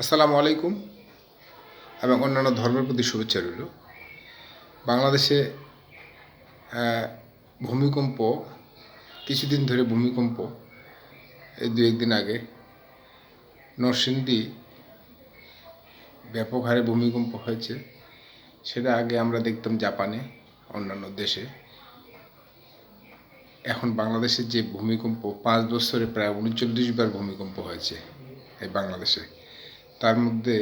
আসসালামু আলাইকুম। এবং অন্যান্য ধর্মের প্রতি শুভেচ্ছা রইল। বাংলাদেশে ভূমিকম্প, কিছুদিন ধরে ভূমিকম্প, এই দু একদিন আগে নরসিংদী ব্যাপক হারে ভূমিকম্প হয়েছে। সেটা আগে আমরা দেখতাম জাপানে, অন্যান্য দেশে। এখন বাংলাদেশের যে ভূমিকম্প, পাঁচ বছরে প্রায় উনচল্লিশ বার ভূমিকম্প হয়েছে এই বাংলাদেশে। তার মধ্যে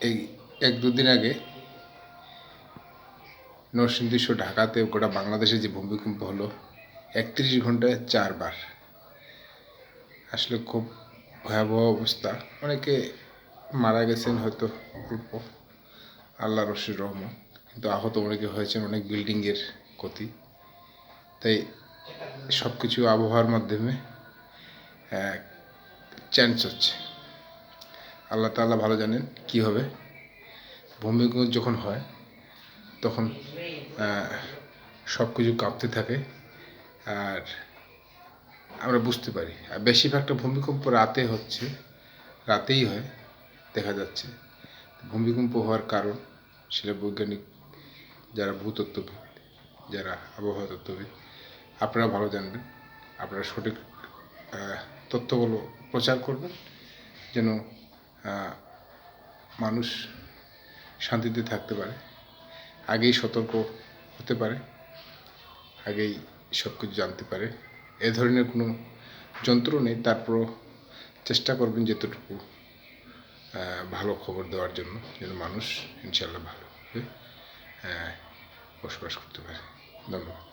এই এক দুদিন আগে নরসিংদী সহ ঢাকাতে গোটা বাংলাদেশে যে ভূমিকম্প হলো, একত্রিশ ঘন্টায় চারবার। আসলে খুব ভয়াবহ অবস্থা। অনেকে মারা গেছেন হয়তো অল্প আল্লাহ রশির রহমান কিন্তু আহত অনেকে হয়েছেন অনেক বিল্ডিংয়ের ক্ষতি। তাই সব কিছু আবহাওয়ার মাধ্যমে চেঞ্জ হচ্ছে। আল্লাহ তাআলা ভালো জানেন কি হবে। ভূমিকম্প যখন হয়, তখন সব কিছু কাঁপতে থাকে আর আমরা বুঝতে পারি। আর বেশিরভাগটা ভূমিকম্প রাতে হচ্ছে, রাতেই হয়, দেখা যাচ্ছে। ভূমিকম্প হওয়ার কারণ সেটা বৈজ্ঞানিক যারা ভূতত্ত্ববিদ, যারা আবহাওয়া তত্ত্ববিদ, আপনারা ভালো জানবেন। আপনারা সঠিক তথ্যগুলো প্রচার করবেন, যেন মানুষ শান্তিতে থাকতে পারে। আগেই সতর্ক হতে পারে, আগেই সব কিছু জানতে পারে। এ ধরনের কোনো যন্ত্র নেই, তারপরও চেষ্টা করবেন যতটুকু ভালো খবর দেওয়ার জন্য, যেন মানুষ ইনশাল্লাহ ভালোভাবে বসবাস করতে পারে। ধন্যবাদ।